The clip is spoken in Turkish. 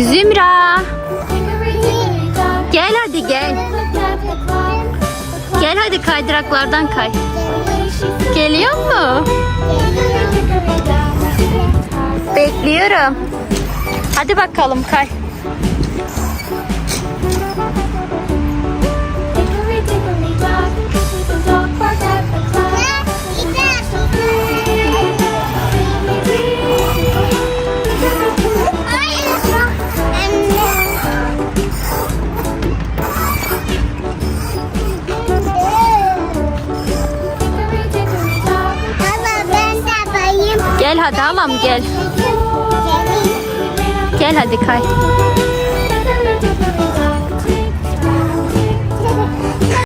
Zümra. Gel hadi gel. Gel hadi kaydıraklardan kay. Geliyor mu? Bekliyorum. Hadi bakalım kay. Hadi halam gel. Gel hadi kay.